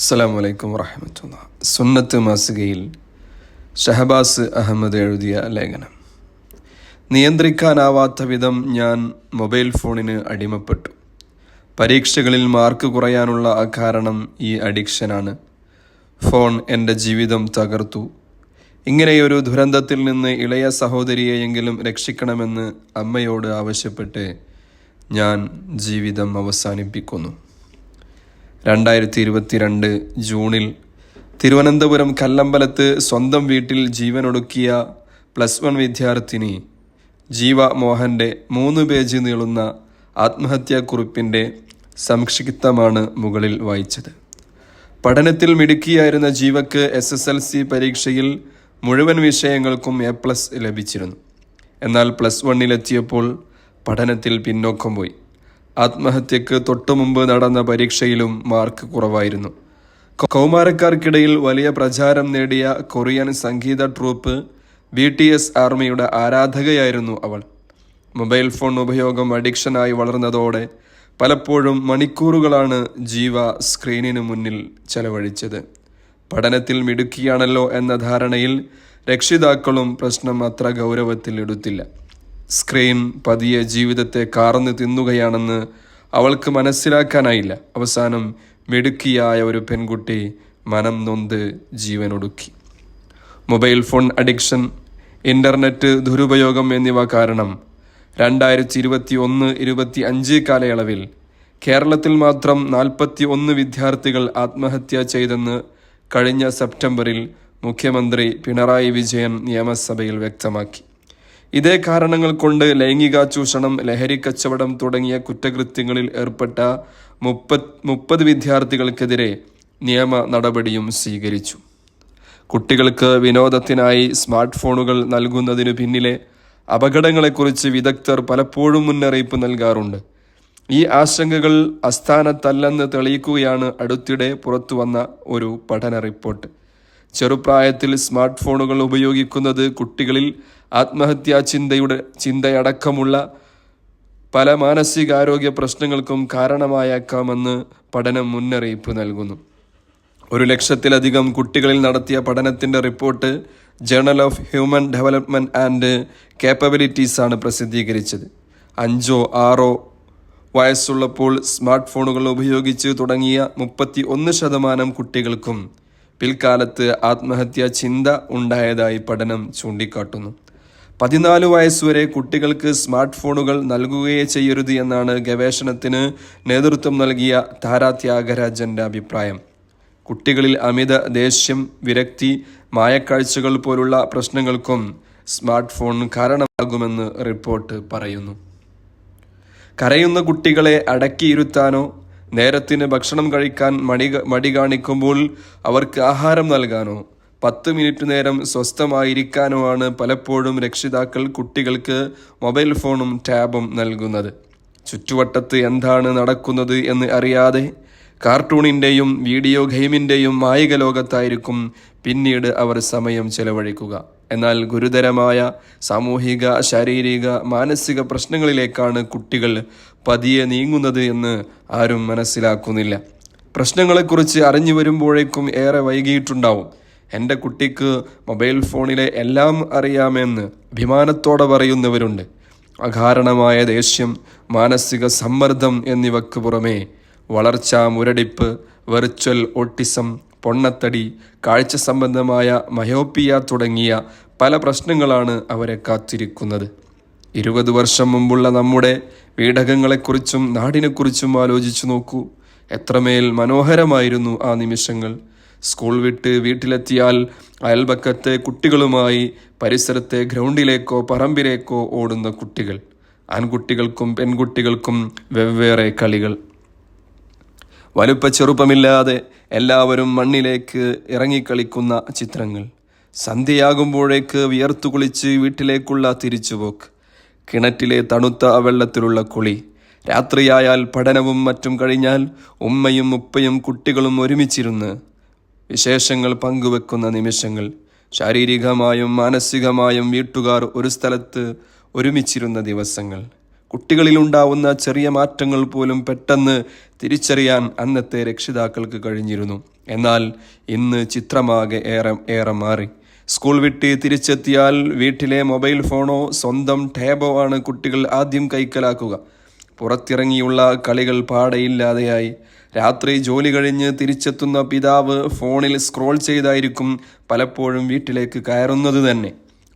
അസ്സാം വലൈക്കും വറഹമത്തുള്ള. സുന്നത്ത് മാസികയിൽ ഷഹബാസ് അഹമ്മദ് എഴുതിയ ലേഖനം. നിയന്ത്രിക്കാനാവാത്ത വിധം ഞാൻ മൊബൈൽ ഫോണിന് അടിമപ്പെട്ടു. പരീക്ഷകളിൽ മാർക്ക് കുറയാനുള്ള കാരണം ഈ അഡിക്ഷനാണ്. ഫോൺ എന്റെ ജീവിതം തകർത്തു. ഇങ്ങനെയൊരു ദുരന്തത്തിൽ നിന്ന് ഇളയ സഹോദരിയെയെങ്കിലും രക്ഷിക്കണമെന്ന് അമ്മയോട് ആവശ്യപ്പെട്ട് ഞാൻ ജീവിതം അവസാനിപ്പിക്കുന്നു. രണ്ടായിരത്തി ഇരുപത്തിരണ്ട് ജൂണിൽ തിരുവനന്തപുരം കല്ലമ്പലത്ത് സ്വന്തം വീട്ടിൽ ജീവനൊടുക്കിയ പ്ലസ് വൺ വിദ്യാർത്ഥിനി ജീവ മോഹന്റെ മൂന്ന് പേജ് നീളുന്ന ആത്മഹത്യാക്കുറിപ്പിന്റെ സംക്ഷിപ്തമാണ് മുകളിൽ വായിച്ചത്. പഠനത്തിൽ മിടുക്കിയായിരുന്ന ജീവക്ക് എസ് എസ് എൽ സി പരീക്ഷയിൽ മുഴുവൻ വിഷയങ്ങൾക്കും എ പ്ലസ് ലഭിച്ചിരുന്നു. എന്നാൽ പ്ലസ് വണ്ണിലെത്തിയപ്പോൾ പഠനത്തിൽ പിന്നോക്കം പോയി. ആത്മഹത്യക്ക് തൊട്ടുമുമ്പ് നടന്ന പരീക്ഷയിലും മാർക്ക് കുറവായിരുന്നു. കൗമാരക്കാർക്കിടയിൽ വലിയ പ്രചാരം നേടിയ കൊറിയൻ സംഗീത ട്രൂപ്പ് ബി ടി എസ് ആർമിയുടെ ആരാധകയായിരുന്നു അവൾ. മൊബൈൽ ഫോൺ ഉപയോഗം അഡിക്ഷനായി വളർന്നതോടെ പലപ്പോഴും മണിക്കൂറുകളാണ് ജീവ സ്ക്രീനിന് മുന്നിൽ ചെലവഴിച്ചത്. പഠനത്തിൽ മിടുക്കിയാണല്ലോ എന്ന ധാരണയിൽ രക്ഷിതാക്കളും പ്രശ്നം അത്ര ഗൗരവത്തിൽ എടുത്തില്ല സ്ക്രീൻ പതിയെ ജീവിതത്തെ കാർന്ന് തിന്നുകയാണെന്ന് അവൾക്ക് മനസ്സിലാക്കാനായില്ല. അവസാനം മിടുക്കിയായ ഒരു പെൺകുട്ടി മനം നൊന്ത് ജീവനൊടുക്കി. മൊബൈൽ ഫോൺ അഡിക്ഷൻ ഇന്റർനെറ്റ് ദുരുപയോഗം എന്നിവ കാരണം രണ്ടായിരത്തി ഇരുപത്തി ഒന്ന് ഇരുപത്തി അഞ്ച് കാലയളവിൽ കേരളത്തിൽ മാത്രം നാൽപ്പത്തി ഒന്ന് വിദ്യാർത്ഥികൾ ആത്മഹത്യ ചെയ്തെന്ന് കഴിഞ്ഞ സെപ്റ്റംബറിൽ മുഖ്യമന്ത്രി പിണറായി വിജയൻ നിയമസഭയിൽ വ്യക്തമാക്കി. ഇതേ കാരണങ്ങൾ കൊണ്ട് ലൈംഗിക ചൂഷണം ലഹരി കച്ചവടം തുടങ്ങിയ കുറ്റകൃത്യങ്ങളിൽ ഏർപ്പെട്ട മുപ്പത് മുപ്പത് വിദ്യാർത്ഥികൾക്കെതിരെ നിയമ നടപടിയും സ്വീകരിച്ചു. കുട്ടികൾക്ക് വിനോദത്തിനായി സ്മാർട്ട് ഫോണുകൾ നൽകുന്നതിനു പിന്നിലെ അപകടങ്ങളെക്കുറിച്ച് വിദഗ്ധർ പലപ്പോഴും മുന്നറിയിപ്പ് നൽകാറുണ്ട്. ഈ ആശങ്കകൾ അസ്ഥാനത്തല്ലെന്ന് തെളിയിക്കുകയാണ് അടുത്തിടെ പുറത്തുവന്ന ഒരു പഠന റിപ്പോർട്ട്. ചെറുപ്രായത്തിൽ സ്മാർട്ട് ഫോണുകൾ ഉപയോഗിക്കുന്നത് കുട്ടികളിൽ ആത്മഹത്യാ ചിന്തയുടെ ചിന്തയടക്കമുള്ള പല മാനസികാരോഗ്യ പ്രശ്നങ്ങൾക്കും കാരണമായേക്കാമെന്ന് പഠനം മുന്നറിയിപ്പ് നൽകുന്നു. ഒരു ലക്ഷത്തിലധികം കുട്ടികളിൽ നടത്തിയ പഠനത്തിന്റെ report journal of human development and capabilities ആണ് പ്രസിദ്ധീകരിച്ചത്. അഞ്ചോ ആറോ വയസ്സുള്ളപ്പോൾ സ്മാർട്ട് ഫോണുകൾ ഉപയോഗിച്ച് തുടങ്ങിയ മുപ്പത്തി ഒന്ന് ശതമാനം കുട്ടികൾക്കും പിൽക്കാലത്ത് ആത്മഹത്യാ ചിന്ത ഉണ്ടായതായി പഠനം ചൂണ്ടിക്കാട്ടുന്നു. പതിനാല് വയസ്സുവരെ കുട്ടികൾക്ക് സ്മാർട്ട് ഫോണുകൾ നൽകുകയേ ചെയ്യരുത് എന്നാണ് ഗവേഷണത്തിന് നേതൃത്വം നൽകിയ താരാത്യാഗരാജന്റെ അഭിപ്രായം. കുട്ടികളിൽ അമിത ദേഷ്യം വിരക്തി മായക്കാഴ്ചകൾ പോലുള്ള പ്രശ്നങ്ങൾക്കും സ്മാർട്ട് ഫോൺ കാരണമാകുമെന്ന് റിപ്പോർട്ട് പറയുന്നു. കരയുന്ന കുട്ടികളെ അടക്കിയിരുത്താനോ നേരത്തിന് ഭക്ഷണം കഴിക്കാൻ മടി മടി കാണിക്കുമ്പോൾ അവർക്ക് ആഹാരം നൽകാനോ പത്ത് മിനിറ്റ് നേരം സ്വസ്ഥമായിരിക്കാനോ ആണ് പലപ്പോഴും രക്ഷിതാക്കൾ കുട്ടികൾക്ക് മൊബൈൽ ഫോണും ടാബും നൽകുന്നത്. ചുറ്റുവട്ടത്ത് എന്താണ് നടക്കുന്നത് എന്ന് അറിയാതെ കാർട്ടൂണിന്റെയും വീഡിയോ ഗെയിമിന്റെയും മായിക ലോകത്തായിരിക്കും പിന്നീട് അവർ സമയം ചെലവഴിക്കുക. എന്നാൽ ഗുരുതരമായ സാമൂഹിക ശാരീരിക മാനസിക പ്രശ്നങ്ങളിലേക്കാണ് കുട്ടികൾ പതിയെ നീങ്ങുന്നത് എന്ന് ആരും മനസ്സിലാക്കുന്നില്ല. പ്രശ്നങ്ങളെക്കുറിച്ച് അറിഞ്ഞു വരുമ്പോഴേക്കും ഏറെ വൈകിയിട്ടുണ്ടാവും. എന്റെ കുട്ടിക്ക് മൊബൈൽ ഫോണിലെ എല്ലാം അറിയാമെന്ന് അഭിമാനത്തോടെ പറയുന്നവരുണ്ട്. അകാരണമായ ദേഷ്യം മാനസിക സമ്മർദ്ദം എന്നിവയ്ക്ക് പുറമെ വളർച്ചാ മുരടിപ്പ് വെർച്വൽ ഓട്ടിസം പൊണ്ണത്തടി കാഴ്ച സംബന്ധമായ മയോപ്പിയ തുടങ്ങിയ പല പ്രശ്നങ്ങളാണ് അവരെ കാത്തിരിക്കുന്നത്. ഇരുപത് വർഷം മുമ്പുള്ള നമ്മുടെ വീടകങ്ങളെക്കുറിച്ചും നാടിനെക്കുറിച്ചും ആലോചിച്ചു നോക്കൂ. എത്രമേൽ മനോഹരമായിരുന്നു ആ നിമിഷങ്ങൾ. സ്കൂൾ വിട്ട് വീട്ടിലെത്തിയാൽ അയൽപക്കത്തെ കുട്ടികളുമായി പരിസരത്തെ ഗ്രൗണ്ടിലേക്കോ പറമ്പിലേക്കോ ഓടുന്ന കുട്ടികൾ. ആൺകുട്ടികൾക്കും പെൺകുട്ടികൾക്കും വെവ്വേറെ കളികൾ. വലുപ്പ ചെറുപ്പമില്ലാതെ എല്ലാവരും മണ്ണിലേക്ക് ഇറങ്ങിക്കളിക്കുന്ന ചിത്രങ്ങൾ. സന്ധ്യയാകുമ്പോഴേക്ക് വിയർത്തു കുളിച്ച് വീട്ടിലേക്കുള്ള തിരിച്ചുപോക്ക്. കിണറ്റിലെ തണുത്ത വെള്ളത്തിലുള്ള കുളി. രാത്രിയായാൽ പഠനവും മറ്റും കഴിഞ്ഞാൽ ഉമ്മയും ഉപ്പയും കുട്ടികളും ഒരുമിച്ചിരുന്ന് വിശേഷങ്ങൾ പങ്കുവെക്കുന്ന നിമിഷങ്ങൾ. ശാരീരികമായും മാനസികമായും വീട്ടുകാർ ഒരു സ്ഥലത്ത് ഒരുമിച്ചിരുന്ന ദിവസങ്ങൾ. കുട്ടികളിലുണ്ടാവുന്ന ചെറിയ മാറ്റങ്ങൾ പോലും പെട്ടെന്ന് തിരിച്ചറിയാൻ അന്നത്തെ രക്ഷിതാക്കൾക്ക് കഴിഞ്ഞിരുന്നു. എന്നാൽ ഇന്ന് ചിത്രമാകെ ഏറെ ഏറെ മാറി. സ്കൂൾ വിട്ട് തിരിച്ചെത്തിയാൽ വീട്ടിലെ മൊബൈൽ ഫോണോ സ്വന്തം ടാബോ ആണ് കുട്ടികൾ ആദ്യം കൈക്കലാക്കുക. പുറത്തിറങ്ങിയുള്ള കളികൾ പാടയില്ലാതെയായി. രാത്രി ജോലി കഴിഞ്ഞ് തിരിച്ചെത്തുന്ന പിതാവ് ഫോണിൽ സ്ക്രോൾ ചെയ്തായിരിക്കും പലപ്പോഴും വീട്ടിലേക്ക് കയറുന്നത് തന്നെ.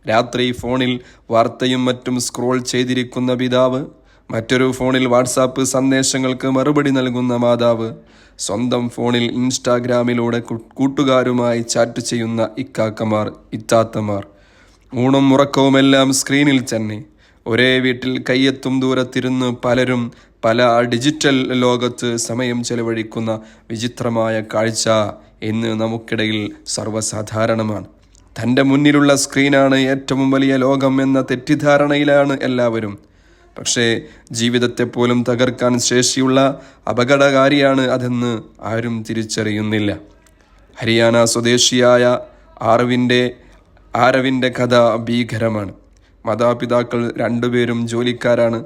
രാത്രി ഫോണിൽ വാർത്തയും മറ്റും സ്ക്രോൾ ചെയ്തിരിക്കുന്ന പിതാവ് മറ്റൊരു ഫോണിൽ വാട്സാപ്പ് സന്ദേശങ്ങൾക്ക് മറുപടി നൽകുന്ന മാതാവ് സ്വന്തം ഫോണിൽ ഇൻസ്റ്റാഗ്രാമിലൂടെ കൂട്ടുകാരുമായി ചാറ്റ് ചെയ്യുന്ന ഇക്കാക്കമാർ ഇത്താത്തമാർ. ഊണും ഉറക്കവുമെല്ലാം സ്ക്രീനിൽ തന്നെ. ഒരേ വീട്ടിൽ കയ്യെത്തും ദൂരത്തിരുന്ന് പലരും പല ഡിജിറ്റൽ ലോകത്ത് സമയം ചെലവഴിക്കുന്ന വിചിത്രമായ കാഴ്ച ഇന്ന് നമുക്കിടയിൽ സർവസാധാരണമാണ്. തന്റെ മുന്നിലുള്ള സ്ക്രീനാണ് ഏറ്റവും വലിയ ലോകം എന്ന തെറ്റിദ്ധാരണയിലാണ് എല്ലാവരും. പക്ഷേ ജീവിതത്തെ പോലും തകർക്കാൻ ശേഷിയുള്ള അപകടകാരിയാണ് അതെന്ന് ആരും തിരിച്ചറിയുന്നില്ല. ഹരിയാന സ്വദേശിയായ ആറവിന്റെ ആരവിന്റെ കഥ ഭീകരമാണ്. മാതാപിതാക്കൾ രണ്ടുപേരും ജോലിക്കാരാണ്.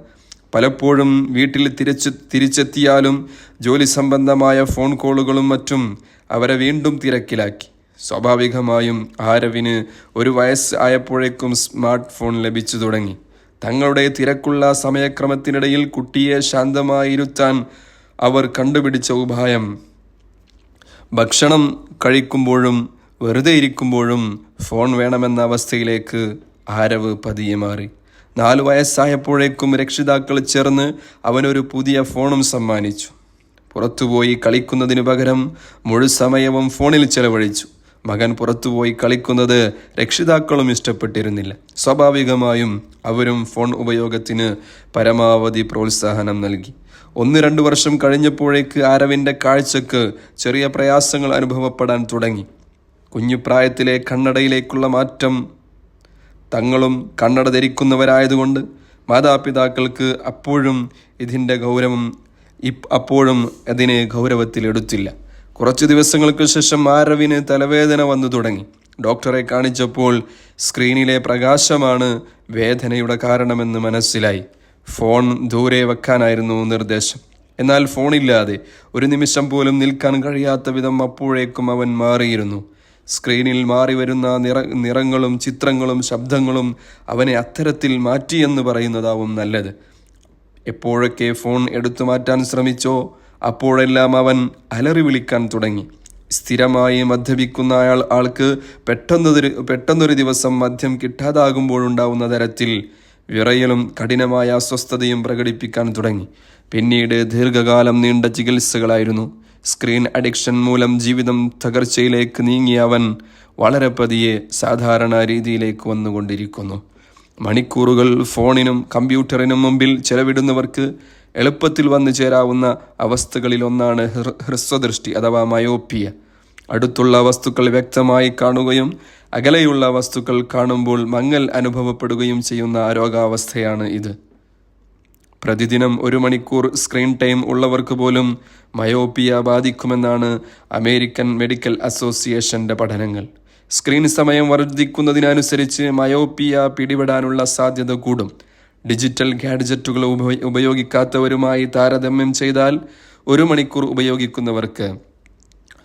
പലപ്പോഴും വീട്ടിൽ തിരിച്ച് തിരിച്ചെത്തിയാലും ജോലി സംബന്ധമായ ഫോൺ കോളുകളും മറ്റും അവരെ വീണ്ടും തിരക്കിലാക്കി. സ്വാഭാവികമായും ആരവിന് ഒരു വയസ്സ് ആയപ്പോഴേക്കും സ്മാർട്ട് ഫോൺ ലഭിച്ചു തുടങ്ങി. തങ്ങളുടെ തിരക്കുള്ള സമയക്രമത്തിനിടയിൽ കുട്ടിയെ ശാന്തമായിരുത്താൻ അവർ കണ്ടുപിടിച്ച ഉപായം. ഭക്ഷണം കഴിക്കുമ്പോഴും വെറുതെ ഇരിക്കുമ്പോഴും ഫോൺ വേണമെന്ന അവസ്ഥയിലേക്ക് ആരവ് പതിയെ മാറി. നാലു വയസ്സായപ്പോഴേക്കും രക്ഷിതാക്കൾ ചേർന്ന് അവനൊരു പുതിയ ഫോണും സമ്മാനിച്ചു. പുറത്തുപോയി കളിക്കുന്നതിനു പകരം മുഴുസമയവും ഫോണിൽ ചെലവഴിച്ചു. മകൻ പുറത്തുപോയി കളിക്കുന്നത് രക്ഷിതാക്കളും ഇഷ്ടപ്പെട്ടിരുന്നില്ല. സ്വാഭാവികമായും അവരും ഫോൺ ഉപയോഗത്തിന് പരമാവധി പ്രോത്സാഹനം നൽകി. ഒന്ന് രണ്ട് വർഷം കഴിഞ്ഞപ്പോഴേക്ക് ആരവിന്റെ കാഴ്ചക്ക് ചെറിയ പ്രയാസങ്ങൾ അനുഭവപ്പെടാൻ തുടങ്ങി. കുഞ്ഞുപ്രായത്തിലെ കണ്ണടയിലേക്കുള്ള മാറ്റം തങ്ങളും കണ്ണട ധരിക്കുന്നവരായതുകൊണ്ട് മാതാപിതാക്കൾക്ക് അപ്പോഴും ഇതിന്റെ ഗൗരവം അപ്പോഴും അതിനെ ഗൗരവത്തിലെടുത്തില്ല. കുറച്ചു ദിവസങ്ങൾക്ക് ശേഷം ആരവിന് തലവേദന വന്നു തുടങ്ങി. ഡോക്ടറെ കാണിച്ചപ്പോൾ സ്ക്രീനിലെ പ്രകാശമാണ് വേദനയുടെ കാരണമെന്ന് മനസ്സിലായി. ഫോൺ ദൂരെ വെക്കാനായിരുന്നു നിർദ്ദേശം. എന്നാൽ ഫോണില്ലാതെ ഒരു നിമിഷം പോലും നിൽക്കാൻ കഴിയാത്ത വിധം അപ്പോഴേക്കും അവൻ മാറിയിരുന്നു. സ്ക്രീനിൽ മാറി വരുന്ന നിറ നിറങ്ങളും ചിത്രങ്ങളും ശബ്ദങ്ങളും അവനെ അത്തരത്തിൽ മാറ്റിയെന്ന് പറയുന്നതാവും നല്ലത്. എപ്പോഴൊക്കെ ഫോൺ എടുത്തു മാറ്റാൻ ശ്രമിച്ചോ അപ്പോഴെല്ലാം അവൻ അലറി വിളിക്കാൻ തുടങ്ങി. സ്ഥിരമായി മദ്യപിക്കുന്ന അയാൾ ആൾക്ക് പെട്ടെന്നൊരു പെട്ടെന്നൊരു ദിവസം മദ്യം കിട്ടാതാകുമ്പോഴുണ്ടാവുന്ന തരത്തിൽ വിറയലും കഠിനമായ അസ്വസ്ഥതയും പ്രകടിപ്പിക്കാൻ തുടങ്ങി. പിന്നീട് ദീർഘകാലം നീണ്ട ചികിത്സകളായിരുന്നു. സ്ക്രീൻ അഡിക്ഷൻ മൂലം ജീവിതം തകർച്ചയിലേക്ക് നീങ്ങിയ അവൻ വളരെ പതിയെ സാധാരണ രീതിയിലേക്ക് വന്നുകൊണ്ടിരിക്കുന്നു. മണിക്കൂറുകൾ ഫോണിനും കമ്പ്യൂട്ടറിനും മുമ്പിൽ ചെലവിടുന്നവർക്ക് എളുപ്പത്തിൽ വന്നു ചേരാവുന്ന അവസ്ഥകളിലൊന്നാണ് ഹ്രസ്വദൃഷ്ടി അഥവാ മയോപ്പിയ. അടുത്തുള്ള വസ്തുക്കൾ വ്യക്തമായി കാണുകയും അകലെയുള്ള വസ്തുക്കൾ കാണുമ്പോൾ മങ്ങൽ അനുഭവപ്പെടുകയും ചെയ്യുന്ന രോഗാവസ്ഥയാണ് ഇത്. പ്രതിദിനം ഒരു മണിക്കൂർ സ്ക്രീൻ ടൈം ഉള്ളവർക്ക് പോലും മയോപ്പിയ ബാധിക്കുമെന്നാണ് അമേരിക്കൻ മെഡിക്കൽ അസോസിയേഷന്റെ പഠനങ്ങൾ. സ്ക്രീൻ സമയം വർദ്ധിക്കുന്നതിനനുസരിച്ച് മയോപ്പിയ പിടിപെടാനുള്ള സാധ്യത കൂടും. ഡിജിറ്റൽ ഗാഡ്ജറ്റുകൾ ഉപയോഗിക്കാത്തവരുമായി താരതമ്യം ചെയ്താൽ ഒരു മണിക്കൂർ ഉപയോഗിക്കുന്നവർക്ക്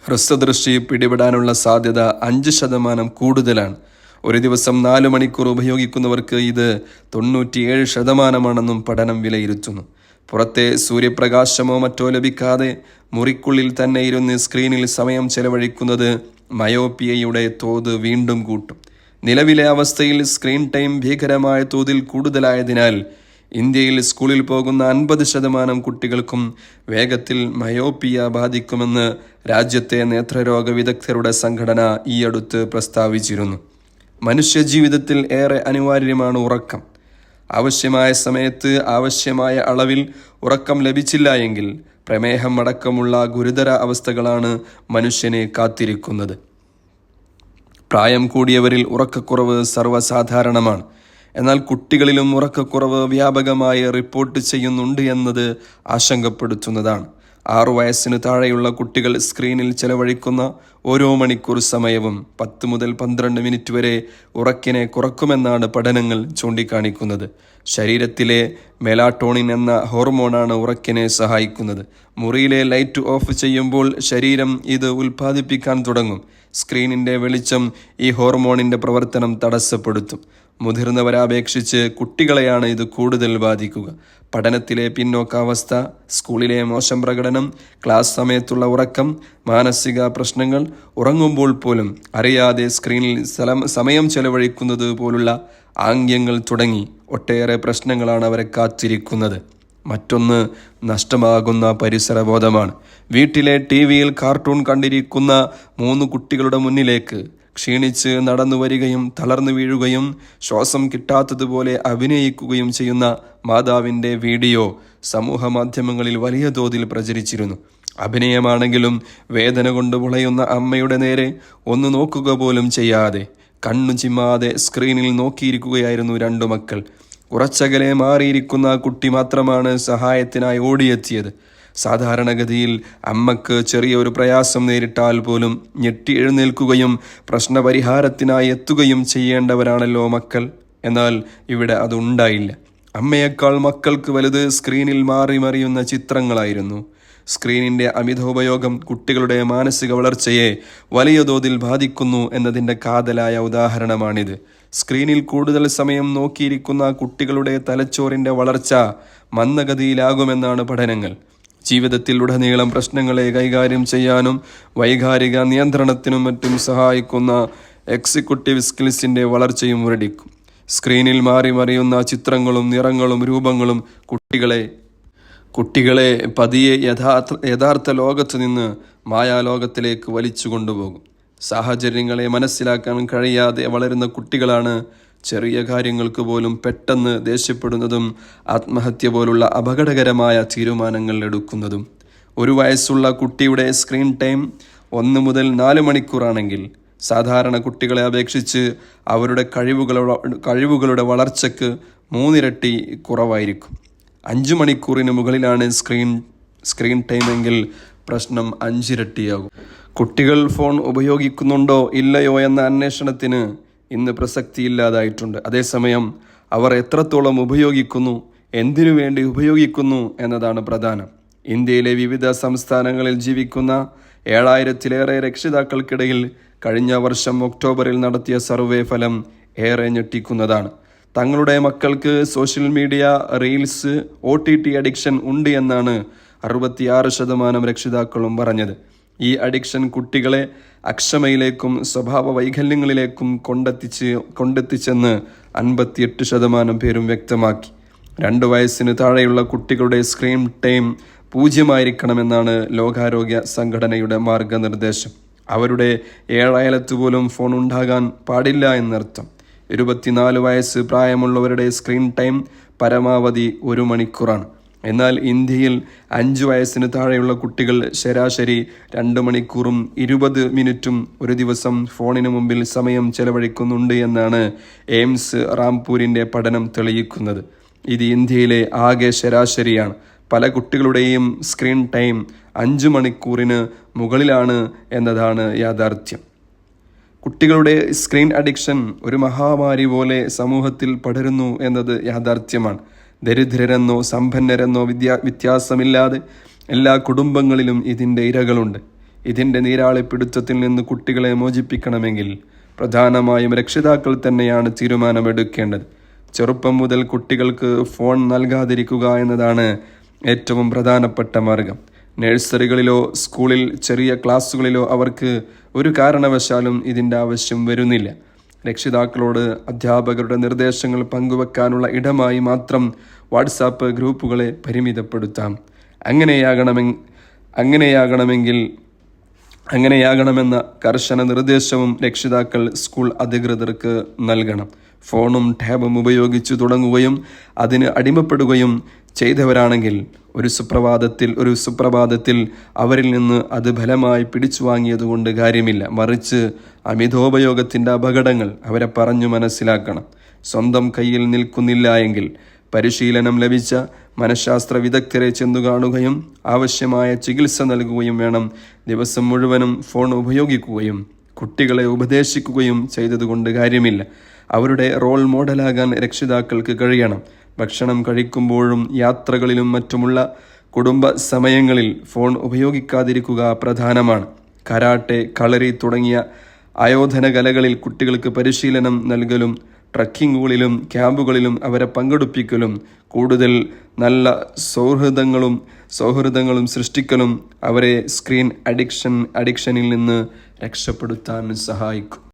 ഹ്രസ്വദൃഷ്ടി പിടിപെടാനുള്ള സാധ്യത അഞ്ച് ശതമാനം കൂടുതലാണ്. ഒരു ദിവസം നാല് മണിക്കൂർ ഉപയോഗിക്കുന്നവർക്ക് ഇത് തൊണ്ണൂറ്റിയേഴ് ശതമാനമാണെന്നും പഠനം വിലയിരുത്തുന്നു. പുറത്തെ സൂര്യപ്രകാശമോ മറ്റോ ലഭിക്കാതെ മുറിക്കുള്ളിൽ തന്നെ ഇരുന്ന് സ്ക്രീനിൽ സമയം ചെലവഴിക്കുന്നത് മയോപ്പിയയുടെ തോത് വീണ്ടും കൂട്ടും. നിലവിലെ അവസ്ഥയിൽ സ്ക്രീൻ ടൈം ഭീകരമായ തോതിൽ കൂടുതലായതിനാൽ ഇന്ത്യയിൽ സ്കൂളിൽ പോകുന്ന അൻപത് ശതമാനം കുട്ടികൾക്കും വേഗത്തിൽ മയോപ്പിയ ബാധിക്കുമെന്ന് രാജ്യത്തെ നേത്രരോഗ വിദഗ്ധരുടെ സംഘടന ഈയടുത്ത് പ്രസ്താവിച്ചിരുന്നു. മനുഷ്യജീവിതത്തിൽ ഏറെ അനിവാര്യമാണ് ഉറക്കം. ആവശ്യമായ സമയത്ത് ആവശ്യമായ അളവിൽ ഉറക്കം ലഭിച്ചില്ല എങ്കിൽ പ്രമേഹം അടക്കമുള്ള ഗുരുതര അവസ്ഥകളാണ് മനുഷ്യനെ കാത്തിരിക്കുന്നത്. പ്രായം കൂടിയവരിൽ ഉറക്കക്കുറവ് സർവസാധാരണമാണ്. എന്നാൽ കുട്ടികളിലും ഉറക്കക്കുറവ് വ്യാപകമായി റിപ്പോർട്ട് ചെയ്യുന്നുണ്ട് എന്നത് ആശങ്കപ്പെടുത്തുന്നതാണ്. ആറു വയസ്സിന് താഴെയുള്ള കുട്ടികൾ സ്ക്രീനിൽ ചെലവഴിക്കുന്ന ഓരോ മണിക്കൂർ സമയവും പത്ത് മുതൽ പന്ത്രണ്ട് മിനിറ്റ് വരെ ഉറക്കിനെ കുറക്കുമെന്നാണ് പഠനങ്ങൾ ചൂണ്ടിക്കാണിക്കുന്നത്. ശരീരത്തിലെ മെലാട്ടോണിൻ എന്ന ഹോർമോണാണ് ഉറക്കിനെ സഹായിക്കുന്നത്. മുറിയിലെ ലൈറ്റ് ഓഫ് ചെയ്യുമ്പോൾ ശരീരം ഇത് ഉൽപ്പാദിപ്പിക്കാൻ തുടങ്ങും. സ്ക്രീനിന്റെ വെളിച്ചം ഈ ഹോർമോണിന്റെ പ്രവർത്തനം തടസ്സപ്പെടുത്തും. മുതിർന്നവരെ അപേക്ഷിച്ച് കുട്ടികളെയാണ് ഇത് കൂടുതൽ ബാധിക്കുക. പഠനത്തിലെ പിന്നോക്കാവസ്ഥ സ്കൂളിലെ മോശം പ്രകടനം ക്ലാസ് സമയത്തുള്ള ഉറക്കം മാനസിക പ്രശ്നങ്ങൾ ഉറങ്ങുമ്പോൾ പോലും അറിയാതെ സ്ക്രീനിൽ സ്ഥലം സമയം ചെലവഴിക്കുന്നത് പോലുള്ള ആംഗ്യങ്ങൾ തുടങ്ങി ഒട്ടേറെ പ്രശ്നങ്ങളാണ് അവരെ കാത്തിരിക്കുന്നത്. മറ്റൊന്ന് നഷ്ടമാകുന്ന പരിസരബോധമാണ്. വീട്ടിലെ ടി വിയിൽ കാർട്ടൂൺ കണ്ടിരിക്കുന്ന മൂന്ന് കുട്ടികളുടെ മുന്നിലേക്ക് ക്ഷീണിച്ച് നടന്നു വരികയും തളർന്നു വീഴുകയും ശ്വാസം കിട്ടാത്തതുപോലെ അഭിനയിക്കുകയും ചെയ്യുന്ന മാതാവിന്റെ വീഡിയോ സമൂഹ മാധ്യമങ്ങളിൽ വലിയ തോതിൽ പ്രചരിച്ചിരുന്നു. അഭിനയമാണെങ്കിലും വേദന കൊണ്ട് പുളയുന്ന അമ്മയുടെ നേരെ ഒന്ന് നോക്കുക പോലും ചെയ്യാതെ കണ്ണു ചിമ്മാതെ സ്ക്രീനിൽ നോക്കിയിരിക്കുകയായിരുന്നു രണ്ടു മക്കൾ. കുറച്ചകലെ മാറിയിരിക്കുന്ന കുട്ടി മാത്രമാണ് സഹായത്തിനായി ഓടിയെത്തിയത്. സാധാരണഗതിയിൽ അമ്മയ്ക്ക് ചെറിയൊരു പ്രയാസം നേരിട്ടാൽ പോലും ഞെട്ടി എഴുന്നേൽക്കുകയും പ്രശ്നപരിഹാരത്തിനായി എത്തുകയും ചെയ്യേണ്ടവരാണല്ലോ മക്കൾ. എന്നാൽ ഇവിടെ അതുണ്ടായില്ല അമ്മയേക്കാൾ മക്കൾക്ക് വലുത് സ്ക്രീനിൽ മാറി മറിയുന്ന ചിത്രങ്ങളായിരുന്നു. സ്ക്രീനിന്റെ അമിതോപയോഗം കുട്ടികളുടെ മാനസിക വളർച്ചയെ വലിയ തോതിൽ ബാധിക്കുന്നു എന്നതിന്റെ കാതലായ ഉദാഹരണമാണിത്. സ്ക്രീനിൽ കൂടുതൽ സമയം നോക്കിയിരിക്കുന്ന കുട്ടികളുടെ തലച്ചോറിന്റെ വളർച്ച മന്ദഗതിയിലാകുമെന്നാണ് പഠനങ്ങൾ. ജീവിതത്തിൽ ഉടനീളം പ്രശ്നങ്ങളെ കൈകാര്യം ചെയ്യാനും വൈകാരിക നിയന്ത്രണത്തിനും മറ്റും സഹായിക്കുന്ന എക്സിക്യൂട്ടീവ് സ്കിൽസിന്റെ വളർച്ചയും മുരടിക്കും സ്ക്രീനിൽ മാറി മറിയുന്ന ചിത്രങ്ങളും നിറങ്ങളും രൂപങ്ങളും കുട്ടികളെ കുട്ടികളെ പതിയെ യഥാർത്ഥ യഥാർത്ഥ ലോകത്ത് നിന്ന് മായാലോകത്തിലേക്ക് വലിച്ചു കൊണ്ടുപോകും. സാഹചര്യങ്ങളെ മനസ്സിലാക്കാൻ കഴിയാതെ വളരുന്ന കുട്ടികളാണ് ചെറിയ കാര്യങ്ങൾക്ക് പോലും പെട്ടെന്ന് ദേഷ്യപ്പെടുന്നതും ആത്മഹത്യ പോലുള്ള അപകടകരമായ തീരുമാനങ്ങൾ എടുക്കുന്നതും. ഒരു വയസ്സുള്ള കുട്ടിയുടെ സ്ക്രീൻ ടൈം ഒന്ന് മുതൽ നാല് മണിക്കൂറാണെങ്കിൽ സാധാരണ കുട്ടികളെ അപേക്ഷിച്ച് അവരുടെ കഴിവുകളുടെ കഴിവുകളുടെ വളർച്ചയ്ക്ക് മൂന്നിരട്ടി കുറവായിരിക്കും. അഞ്ച് മണിക്കൂറിന് മുകളിലാണ് സ്ക്രീൻ സ്ക്രീൻ ടൈമെങ്കിൽ പ്രശ്നം അഞ്ചിരട്ടിയാകും. കുട്ടികൾ ഫോൺ ഉപയോഗിക്കുന്നുണ്ടോ ഇല്ലയോ എന്ന അന്വേഷണത്തിന് ഇന്ന് പ്രസക്തിയില്ലാതായിട്ടുണ്ട്. അതേസമയം അവർ എത്രത്തോളം ഉപയോഗിക്കുന്നു എന്തിനു വേണ്ടി ഉപയോഗിക്കുന്നു എന്നതാണ് പ്രധാനം. ഇന്ത്യയിലെ വിവിധ സംസ്ഥാനങ്ങളിൽ ജീവിക്കുന്ന ഏഴായിരത്തിലേറെ രക്ഷിതാക്കൾക്കിടയിൽ കഴിഞ്ഞ വർഷം ഒക്ടോബറിൽ നടത്തിയ സർവേ ഫലം ഏറെ ഞെട്ടിക്കുന്നതാണ്. തങ്ങളുടെ മക്കൾക്ക് social media reels O T T addiction ഉണ്ട് എന്നാണ് അറുപത്തിയാറ് ശതമാനം രക്ഷിതാക്കളും പറഞ്ഞത്. ഈ അഡിക്ഷൻ കുട്ടികളെ അക്ഷമയിലേക്കും സ്വഭാവ വൈകല്യങ്ങളിലേക്കും കൊണ്ടെത്തിച്ച് കൊണ്ടെത്തിച്ചെന്ന് അൻപത്തിയെട്ട് ശതമാനം പേരും വ്യക്തമാക്കി. രണ്ട് വയസ്സിന് താഴെയുള്ള കുട്ടികളുടെ സ്ക്രീൻ ടൈം പൂജ്യമായിരിക്കണമെന്നാണ് ലോകാരോഗ്യ സംഘടനയുടെ മാർഗനിർദ്ദേശം. അവരുടെ ഏഴയലത്ത് പോലും ഫോൺ ഉണ്ടാകാൻ പാടില്ല എന്നർത്ഥം. ഇരുപത്തിനാല് വയസ്സ് പ്രായമുള്ളവരുടെ സ്ക്രീൻ ടൈം പരമാവധി ഒരു മണിക്കൂറാണ്. എന്നാൽ ഇന്ത്യയിൽ അഞ്ച് വയസ്സിന് താഴെയുള്ള കുട്ടികൾ ശരാശരി രണ്ട് മണിക്കൂറും ഇരുപത് മിനിറ്റും ഒരു ദിവസം ഫോണിന് മുമ്പിൽ സമയം ചെലവഴിക്കുന്നുണ്ട് എന്നാണ് എയിംസ് റാംപൂരിന്റെ പഠനം തെളിയിക്കുന്നത്. ഇത് ഇന്ത്യയിലെ ആകെ ശരാശരിയാണ്. പല കുട്ടികളുടെയും സ്ക്രീൻ ടൈം അഞ്ച് മണിക്കൂറിന് മുകളിലാണ് എന്നതാണ് യാഥാർത്ഥ്യം. കുട്ടികളുടെ സ്ക്രീൻ അഡിക്ഷൻ ഒരു മഹാമാരി പോലെ സമൂഹത്തിൽ പടരുന്നു എന്നത് യാഥാർത്ഥ്യമാണ്. ദരിദ്രരെന്നോ സമ്പന്നരെന്നോ വിദ്യാ വ്യത്യാസമില്ലാതെ എല്ലാ കുടുംബങ്ങളിലും ഇതിന്റെ ഇരകളുണ്ട്. ഇതിന്റെ നീരാളിപ്പിടുത്തത്തിൽ നിന്ന് കുട്ടികളെ മോചിപ്പിക്കണമെങ്കിൽ പ്രധാനമായും രക്ഷിതാക്കൾ തന്നെയാണ് തീരുമാനമെടുക്കേണ്ടത്. ചെറുപ്പം മുതൽ കുട്ടികൾക്ക് ഫോൺ നൽകാതിരിക്കുക എന്നതാണ് ഏറ്റവും പ്രധാനപ്പെട്ട മാർഗം. നഴ്സറികളിലോ സ്കൂളിൽ ചെറിയ ക്ലാസ്സുകളിലോ അവർക്ക് ഒരു കാരണവശാലും ഇതിന്റെ ആവശ്യം വരുന്നില്ല. രക്ഷിതാക്കളോട് അധ്യാപകരുടെ നിർദ്ദേശങ്ങൾ പങ്കുവെക്കാനുള്ള ഇടമായി മാത്രം വാട്സാപ്പ് ഗ്രൂപ്പുകളെ പരിമിതപ്പെടുത്താം. അങ്ങനെയാകണമെ അങ്ങനെയാകണമെങ്കിൽ അങ്ങനെയാകണമെന്ന കർശന നിർദ്ദേശവും രക്ഷിതാക്കൾ സ്കൂൾ അധികൃതർക്ക് നൽകണം. ഫോണും ടാബും ഉപയോഗിച്ചു തുടങ്ങുകയും അതിന് അടിമപ്പെടുകയും ചെയ്തവരാണെങ്കിൽ ഒരു സുപ്രഭാതത്തിൽ ഒരു സുപ്രഭാതത്തിൽ അവരിൽ നിന്ന് അത് ഫലമായി പിടിച്ചു വാങ്ങിയതുകൊണ്ട് കാര്യമില്ല. മറിച്ച് അമിതോപയോഗത്തിന്റെ അപകടങ്ങൾ അവരെ പറഞ്ഞു മനസ്സിലാക്കണം. സ്വന്തം കയ്യിൽ നിൽക്കുന്നില്ല എങ്കിൽ പരിശീലനം ലഭിച്ച മനഃശാസ്ത്ര വിദഗ്ധരെ ചെന്നു കാണുകയും ആവശ്യമായ ചികിത്സ നൽകുകയും വേണം. ദിവസം മുഴുവനും ഫോൺ ഉപയോഗിക്കുകയും കുട്ടികളെ ഉപദേശിക്കുകയും ചെയ്തതുകൊണ്ട് കാര്യമില്ല. അവരുടെ റോൾ മോഡലാകാൻ രക്ഷിതാക്കൾക്ക് കഴിയണം. ഭക്ഷണം കഴിക്കുമ്പോഴും യാത്രകളിലും മറ്റുമുള്ള കുടുംബ സമയങ്ങളിൽ ഫോൺ ഉപയോഗിക്കാതിരിക്കുക പ്രധാനമാണ്. കരാട്ടെ കളരി തുടങ്ങിയ ആയോധന കലകളിൽ കുട്ടികൾക്ക് പരിശീലനം നൽകലും ട്രക്കിങ്ങുകളിലും ക്യാമ്പുകളിലും അവരെ പങ്കെടുപ്പിക്കലും കൂടുതൽ നല്ല സൗഹൃദങ്ങളും സൗഹൃദങ്ങളും സൃഷ്ടിക്കലും അവരെ സ്ക്രീൻ അഡിക്ഷൻ അഡിക്ഷനിൽ നിന്ന് രക്ഷപ്പെടുത്താൻ സഹായിക്കും.